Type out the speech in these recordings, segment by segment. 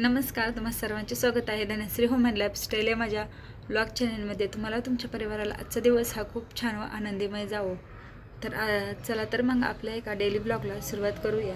नमस्कार तुम्हा सर्वांचे स्वागत आहे धनश्री होम अँड लाईफस्टाईल या माझ्या ब्लॉग चॅनलमध्ये तुम्हाला तुमच्या परिवाराला आजचा दिवस हा खूप छान व आनंदीमय जावो. तर चला तर मग आपल्या एका डेली ब्लॉगला सुरुवात करूया.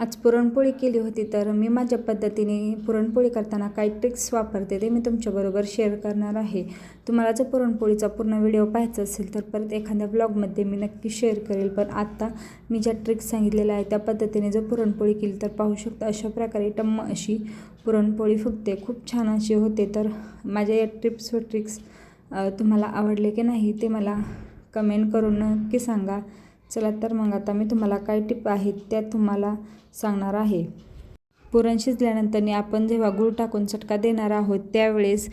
आज पुरणपोळी केली होती तर मी माझ्या पद्धतीने पुरणपोळी करताना काही ट्रिक्स वापरते ते मी तुमच्याबरोबर शेअर करणार आहे. तुम्हाला जर पुरणपोळीचा पूर्ण व्हिडिओ पाहायचा असेल तर परत एखाद्या ब्लॉगमध्ये मी नक्की शेअर करेल. पण आत्ता मी ज्या ट्रिक्स सांगितलेल्या आहेत त्या पद्धतीने जर पुरणपोळी केली तर पाहू शकता अशा प्रकारे टम्म अशी पुरणपोळी फुगते. खूप छान अशी होते. तर माझ्या या ट्रिप्स व ट्रिक्स तुम्हाला आवडले की नाही ते मला कमेंट करून नक्की सांगा. चला तर मग आता मी तुम्हाला काय टिप आहेत त्या तुम्हाला सांगणार आहे. पुरण शिजल्यानंतर आपण जेव्हा गूळ टाकून चटका देणार आहोत त्यावेळेस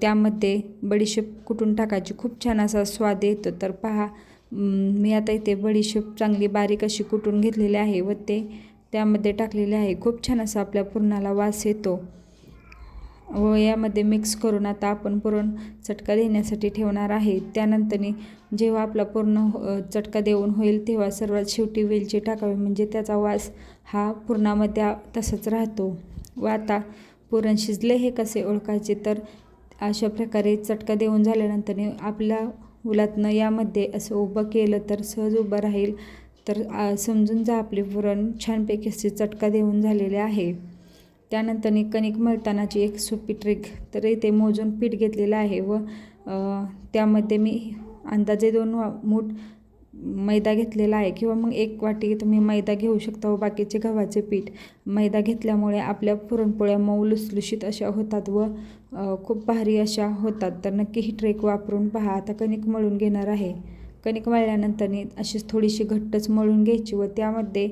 त्यामध्ये बडीशेप कुटून टाकायची खूप छान असा स्वाद येतो. तर पहा मी आता इथे बडीशेप चांगली बारीक अशी कुटून घेतलेली आहे व ते त्यामध्ये टाकलेले आहे. खूप छान असा आपल्या पुरणाला वास येतो. व यामध्ये मिक्स करून आता आपण पुरण चटका देण्यासाठी ठेवणार आहे. त्यानंतरनी जेव्हा आपला पूर्ण चटका देऊन होईल तेव्हा सर्वात शेवटी वेलची टाकावी. म्हणजे त्याचा वास हा पुरणामध्ये तसाच राहतो. व आता पुरण शिजले हे कसे ओळखायचे? तर अशा प्रकारे चटका देऊन झाल्यानंतर आपल्या उलातनं यामध्ये असं उभं केलं तर सहज उभं राहील. तर समजून जा आपले पुरण छानपैकी असे चटका देऊन झालेले आहे. त्यानंतर कणिक मळतानाची एक सोपी ट्रिक तर इथे मोजून पीठ घेतलेलं आहे व त्यामध्ये मी अंदाजे दोन वा मूठ मैदा घेतलेला आहे. किंवा मग एक वाटी तुम्ही मैदा घेऊ शकता व बाकीचे गव्हाचे पीठ. मैदा घेतल्यामुळे आपल्या पुरणपोळ्या मऊ लुसलुशीत अशा होतात व खूप भारी अशा होतात. तर नक्की ही ट्रेक वापरून पहा. आता कणिक मळून घेणार आहे. कणिक मळल्यानंतर अशीच थोडीशी घट्टच मळून घ्यायची व त्यामध्ये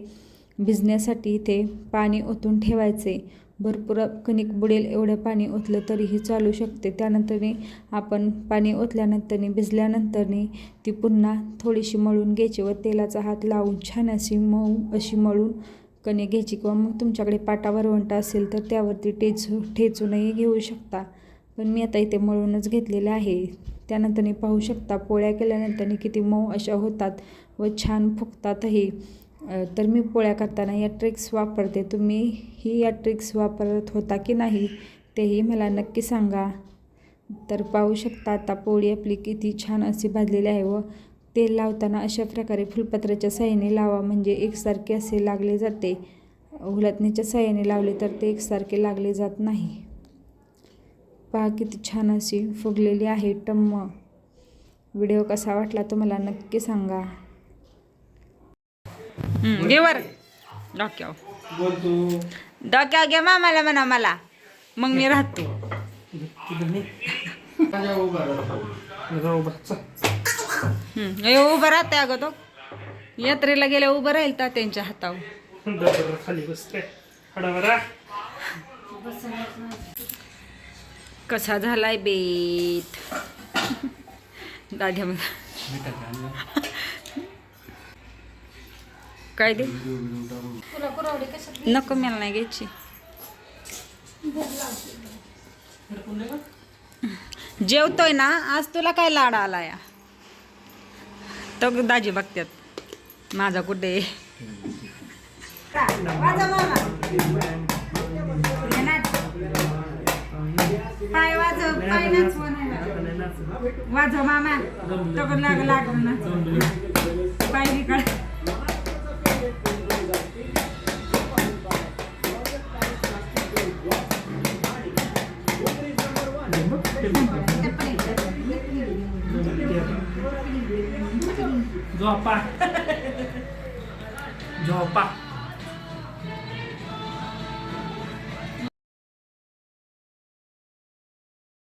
भिजण्यासाठी इथे पाणी ओतून ठेवायचे. भरपूर कणिक बुडेल एवढं पाणी ओतलं तरीही चालू शकते. त्यानंतरनी आपण पाणी ओतल्यानंतरनी भिजल्यानंतरनी ती पुन्हा थोडीशी मळून घ्यायची व तेलाचा हात लावून छान अशी मऊ अशी मळून कणिक घ्यायची किंवा मग तुमच्याकडे पाटावर वंटा असेल तर त्यावरती टेचू ठेचूनही घेऊ शकता. पण मी आता इथे मळूनच घेतलेलं आहे. त्यानंतरनी पाहू शकता पोळ्या केल्यानंतरनी किती मऊ अशा होतात व छान फुगतातही. तर मी पोळ्या करताना या ट्रिक्स वापरते. तुम्ही ही या ट्रिक्स वापरत होता की नाही तेही मला नक्की सांगा. तर पाहू शकता आता पोळी आपली किती छान अशी भाजलेली आहे व तेल लावताना अशा प्रकारे फुलपत्राच्या साह्याने लावा. म्हणजे एकसारखे असे लागले जाते. उलटणीच्या साह्याने लावले तर ते एकसारखे लागले जात नाही. पहा किती छान अशी फुगलेली आहे टम्म. व्हिडिओ कसा वाटला तो मला नक्की सांगा. घे वर. डोक्यावर. बोल तू डोक्यावर घे मामाला म्हणा मला. मग मी राहतो. माझ्या उभा राहतो राहू बा चल. हम्म, हे उभं राहते अगं तो. यात्रेला गेल्या उभं राहील तर त्यांच्या हातावर. दरदर खाली बसते हडावरा कसा झालाय बेत? दाद्या काय दे? नको मला नाही घ्यायची. जेवतोय ना आज तुला काय लाड आला या तो दाजी बघतात माझा कुठे पाय वाजव पाय वाजव मामा. तो लाग लाग ना पाय बिकड झोपा झोपा.